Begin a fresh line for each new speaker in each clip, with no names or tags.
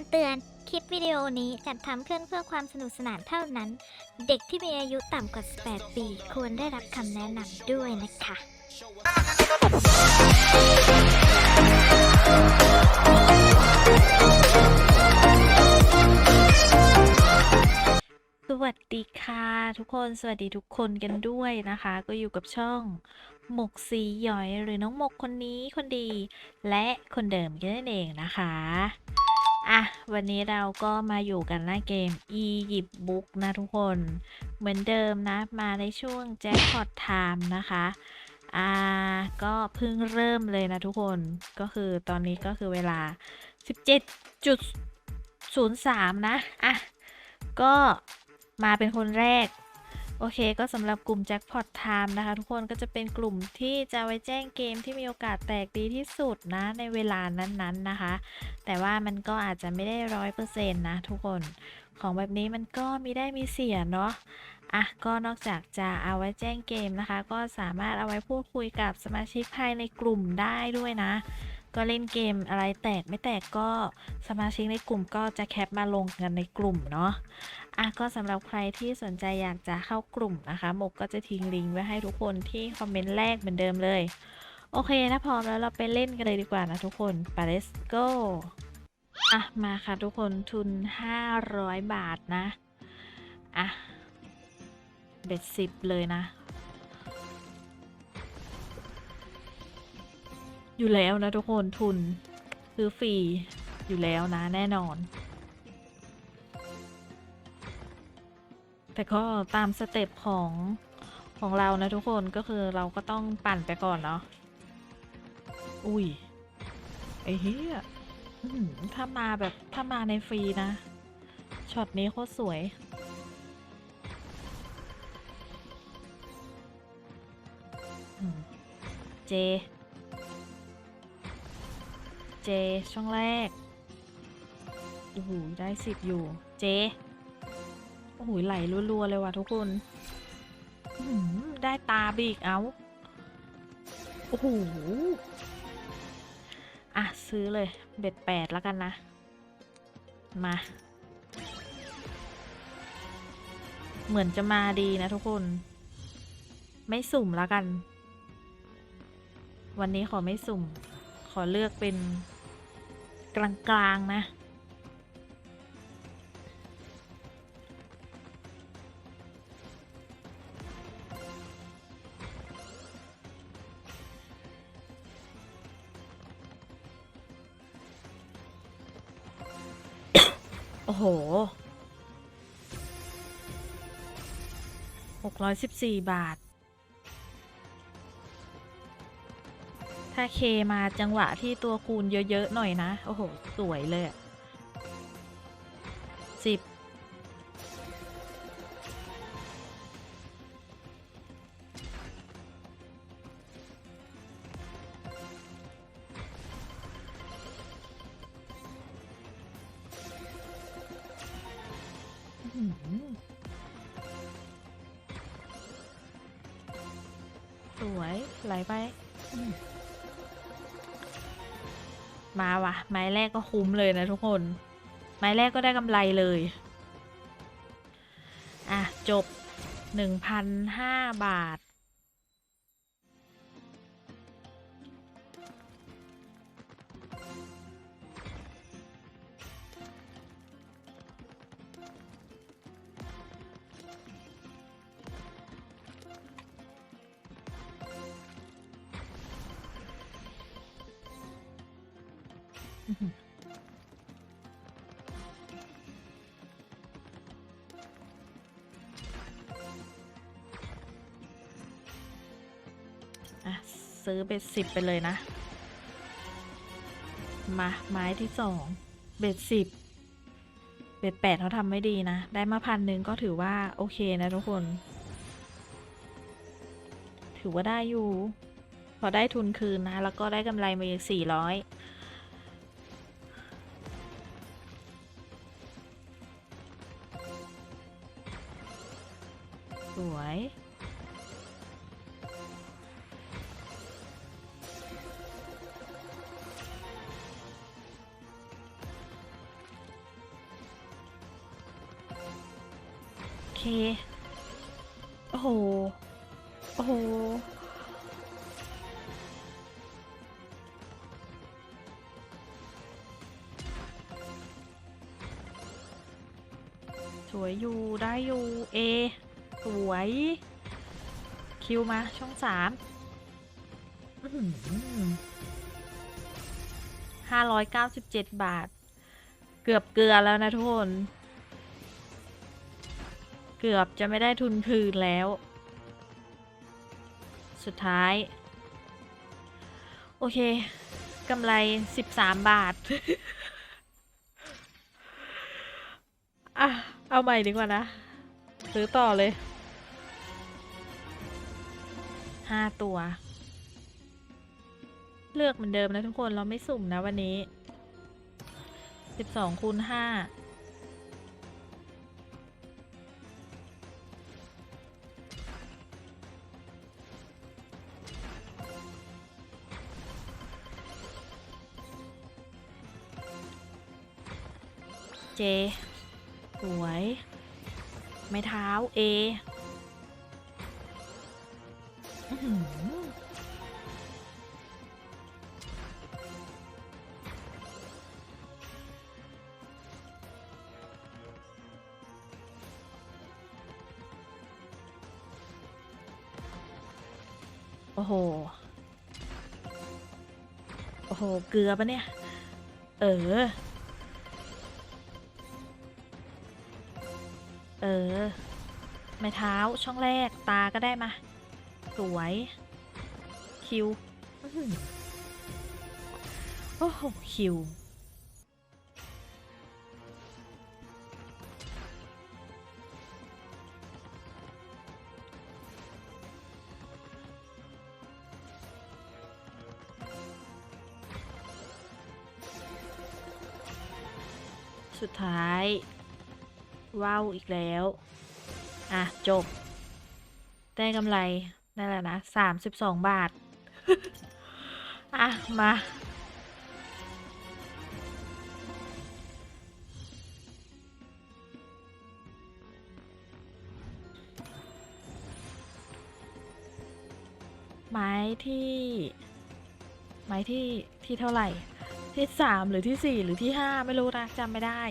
ำเตือน คลิปวิดีโอนี้จัดทำขึ้นเพื่อความสนุกสนานเท่านั้น เด็กที่มีอายุต่ำกว่า 18 ปี ควรได้รับคำแนะนำด้วยนะคะ
สวัสดีค่ะ ทุกคนสวัสดีทุกคนกันด้วยนะคะ ก็อยู่กับช่องหมกสีหยอยหรือน้องหมกคนนี้คนดี และคนเดิมกันนั่นเองนะคะ อะ วันนี้เราก็มาอยู่กันหน้าเกม e หยิบบุ๊กนะทุกคน เหมือนเดิมนะ มาในช่วงแจ็คพอตไทม์นะคะ อ่า ก็เพิ่งเริ่มเลยนะทุกคน ก็คือตอนนี้ก็คือเวลา 17.03 นะ อะ ก็มาเป็นคนแรก โอเคก็สำหรับกลุ่ม Jackpot Time นะคะ ทุกคนก็จะเป็นกลุ่มที่จะไว้แจ้งเกมที่มีโอกาสแตกดีที่สุดนะในเวลานั้นๆนะคะ แต่ว่ามันก็อาจจะไม่ได้ร้อยเปอร์เซ็นต์นะทุกคนของแบบนี้มันก็มีได้มีเสียเนาะอะก็นอกจากจะเอาไว้แจ้งเกมนะคะ ก็สามารถเอาไว้พูดคุยกับสมาชิกภายในกลุ่มได้ด้วยนะ ก็เล่นเกมอะไรแตกไม่แตกก็สมาชิกในกลุ่มก็จะแคปมาลงกันในกลุ่มเนาะอะก็สำหรับใครที่สนใจอยากจะเข้ากลุ่มนะคะหมกก็จะทิ้งลิงก์ไว้ให้ทุกคนที่คอมเมนต์แรกเหมือนเดิมเลย โอเคถ้าพร้อมแล้วเราไปเล่นกันเลยดีกว่านะทุกคนไป let's go อะมาค่ะทุกคนทุน 500 บาทนะ อะเบ็ดสิบเลยนะ อยู่แล้วนะทุกคนทุน ซื้อฟรีอยู่แล้วนะแน่นอน แต่ก็ตามสเต็ปของของเรานะทุกคนก็คือเราก็ต้องปั่นไปก่อนเนาะ อุ้ย ไอ้เหี้ยถ้ามาแบบถ้ามาในฟรีนะ ช็อตนี้โคตรสวยเจ เจ ช่องแรกโอ้โหได้สิบอยู่ เจ โอ้โหไหลรัวๆเลยว่ะทุกคนหือได้ตาบีกเอาโอ้โหอะ ซื้อเลย เบ็ดแปดแล้วกันนะ มา เหมือนจะมาดีนะทุกคน ไม่สุ่มแล้วกัน วันนี้ขอไม่สุ่ม ขอเลือกเป็น กลางๆนะ โอ้โหหกร้อยสิบสี่บาท ถ้าเคมาจังหวะที่ตัวคูณเยอะๆหน่อยนะ โอ้โห สวยเลยสิบสวย ไหลไป มาว่ะ ไม้แรกก็คุ้มเลยนะทุกคน ไม้แรกก็ได้กำไรเลย อะ จบหนึ่งพันห้าบาท อะซื้อเบ็ดสิบไปเลยนะ มาไม้ที่สองเบ็ดสิบเบ็ดแปดเขาทำไม่ดีนะ ได้มาพันหนึ่งก็ถือว่าโอเคนะทุกคน ถือว่าได้อยู่ พอได้ทุนคืนนะ แล้วก็ได้กำไรมาอีกสี่ร้อย สวย โอเค โอ้โห โอ้โหสวยอยู่ได้อยู่เอ สวย คิวมาช่องสามห้าร้อยเก้าสิบเจ็ดบาท เกือบเกลือแล้วนะทุกคน เกือบจะไม่ได้ทุนคืนแล้ว สุดท้าย โอเคกำไร13บาทอะเอาใหม่ดีกว่านะ ซื้อต่อเลย ห้าตัว เลือกเหมือนเดิมนะทุกคนเราไม่สุ่มนะวันนี้12คูณ5เจ สวย ไม้เท้า เอ อ้โห โอ้โห เกลือปะเนี่ย เออ เออ ไม้เท้าช่องแรกตาก็ได้มา สวย คิว โอ้โห คิว สุดท้าย ว้าวอีกแล้ว อะ จบ ได้กำไรนั่นแหละนะสามสิบสองบาท อะ มาไม้ที่ ไม้ที่ที่เท่าไหร่ ที่สามหรือที่สี่หรือที่ห้าไม่รู้นะจำไม่ได้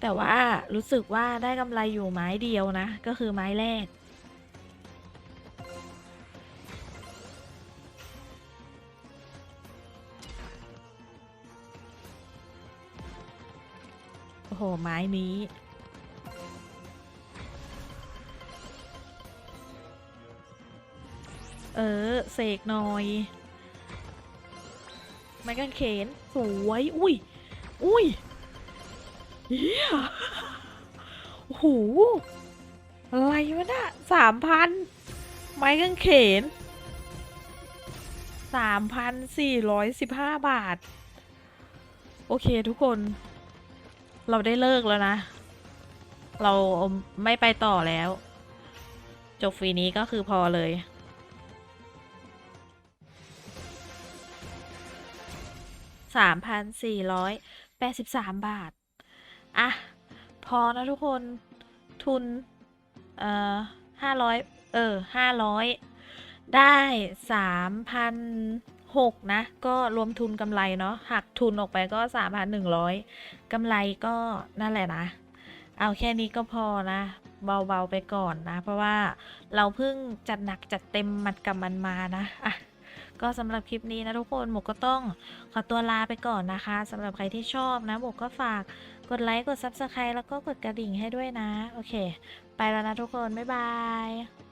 แต่ว่ารู้สึกว่าได้กำไรอยู่ไม้เดียวนะ ก็คือไม้แรก โอ้โห ไม้นี้เออเสกหน่อย ไม้กางเขนสวยอุ้ยอุ้ยเฮียโอ้โหอะไรวะน่ะสามพันไม้กางเขนสามพันสี่ร้อยสิบห้าบาท โอเคทุกคน เราได้เลิกแล้วนะ เราไม่ไปต่อแล้ว จบฟรีนี้ก็คือพอเลย สามพันสี่ร้อยแปดสิบสามบาท อะ พอนะทุกคนทุน เอ่อห้าร้อยเออห้าร้อยได้สามพันหกนะ ก็รวมทุนกำไรเนาะหักทุนออกไปก็สามพันหนึ่งร้อยกำไรก็นั่นแหละนะ เอาแค่นี้ก็พอนะ เบาๆไปก่อนนะ เพราะว่าเราเพิ่งจัดหนักจัดเต็มมัดกับมันมานะอะ ก็สำหรับคลิปนี้นะทุกคนหมกก็ต้องขอตัวลาไปก่อนนะคะสำหรับใครที่ชอบนะหมกก็ฝากกดไลค์กด Subscribe แล้วก็กดกระดิ่งให้ด้วยนะ โอเค ไปแล้วนะทุกคน บ๊ายบาย